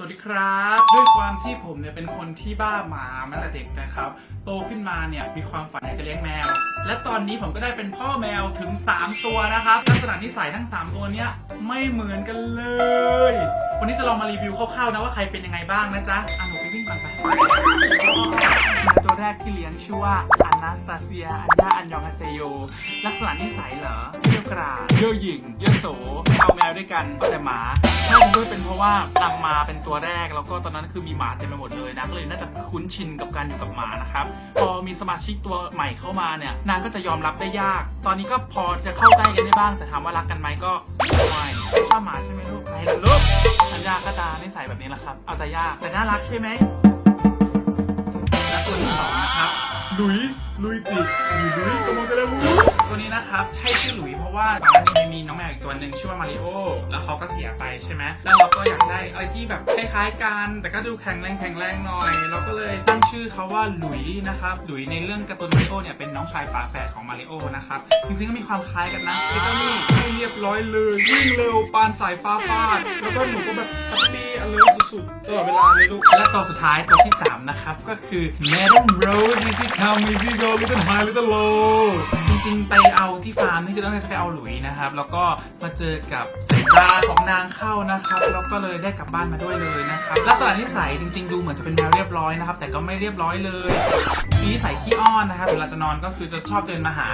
สวัสดีครับ ด้วยความที่ผมเนี่ยเป็นคนที่บ้าหมามาตั้งแต่เด็กนะครับ โตขึ้นมาเนี่ยมีความฝันอยากจะเลี้ยงแมว และตอนนี้ผมก็ได้เป็นพ่อแมวถึง 3 ตัวนะครับลักษณะนิสัยทั้ง 3 ตัวเนี้ยไม่เหมือนกันเลย วันนี้จะลองมารีวิวคร่าวๆนะว่าใครเป็นยังไงบ้างนะจ๊ะอะหนูไปวิ่งก่อนไปตัวแรกที่เลี้ยงชื่อว่าอันนาสตาเซียอันยาอันยองอาเซโยลักษณะนิสัยเหรอเยี่ยวกราเยี่ยวหยิ่งเยี่ยวโสไม่เอาแมวด้วยกันแต่หมา ด้วยเป็นเพราะว่านำมาเป็นตัวแรกแล้วก็ตอนนั้นคือมีหมาเต็มไปหมดเลยนางก็เลยน่าจะคุ้นชินกับการอยู่กับหมานะครับพอมีสมาชิกตัวใหม่เข้ามาเนี่ยนางก็จะยอมรับได้ยาก ตอนนี้ก็พอจะเข้าใกล้กันได้บ้าง แต่ถามว่ารักกันไหมก็ไม่ชอบหมาใช่ไหมลูกไหนล่ลูกอัญญาก็จะนิสัยแบบนี้แหละครับเอาใจยากแต่น่ารักใช่ไหม หลุยลุยจิหรือลุยกำลังจะเล่นตัวนี้นะครับให้ชื่อหลุยเพราะว่าตอนนั้นยังมีน้องแมวอีกตัวหนึ่งชื่อว่ามาริโอแล้วเขาก็เสียไปใช่ไหมแล้วเราก็อยากได้อะไรที่แบบคล้ายๆกัน แต่ก็ดูแข็งแรงแข็งแรงหน่อย เราก็เลยตั้งชื่อเขาว่าหลุยนะครับหลุยในเรื่องการ์ตูนมาริโอเนี่ยเป็นน้องชายฝาแฝดของมาริโอนะครับจริงๆก็มีความคล้ายกันนะแล้วก็นี่ให้เรี ร้อยเลยวิ่งเร็วปานสายฟ้าฟาดแล้วก็หนูก็แบบแฮปปี้อเลิร์สุดๆตลอดเวลาเลยลูกและตัวสุดท้ายตัวที่สามนะครับ ก็คือ Madam Rose Easy Come Easy Go Little High Little Low จริงๆ ไปเอาที่ฟาร์มนี่คือต้องจะไปเอาหลุยนะครับ แล้วก็มาเจอกับสายตาของนางเข้านะครับแล้วก็เลยได้กลับบ้านมาด้วยเลยนะครับลักษณะนิสัยจริง ๆ ดูเหมือนจะเป็นแมวเรียบร้อยนะครับ แต่ก็ไม่เรียบร้อยเลยมีนิสัยขี้อ้อนนะครับเวลาจะนอนก็คือจะชอบเดินมาหา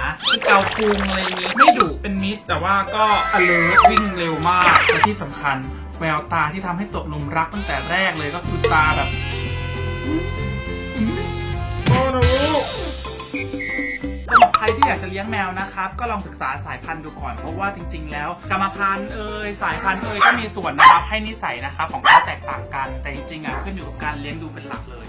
เกาพุงอะไรอย่างงี้ไม่ดุเป็นมิตรแต่ว่าก็ alert วิ่งเร็วมากและที่สำคัญแววตาที่ทำให้ตกหลุมรักตั้งแต่แรกเลยก็คือตาแบบโอ้หนูสำหรับใครที่อยากจะเลี้ยงแมวนะครับ ก็ลองศึกษาสายพันธุ์ดูก่อน เพราะว่าจริง ๆ แล้วกรรมพันธุ์เอ่ยสายพันธุ์เอ่ยก็มีส่วนนะครับให้นิสัยนะครับของเขาแตกต่างกันแต่จริงๆอะขึ้นอยู่กับการเลี้ยงดูเป็นหลักเลย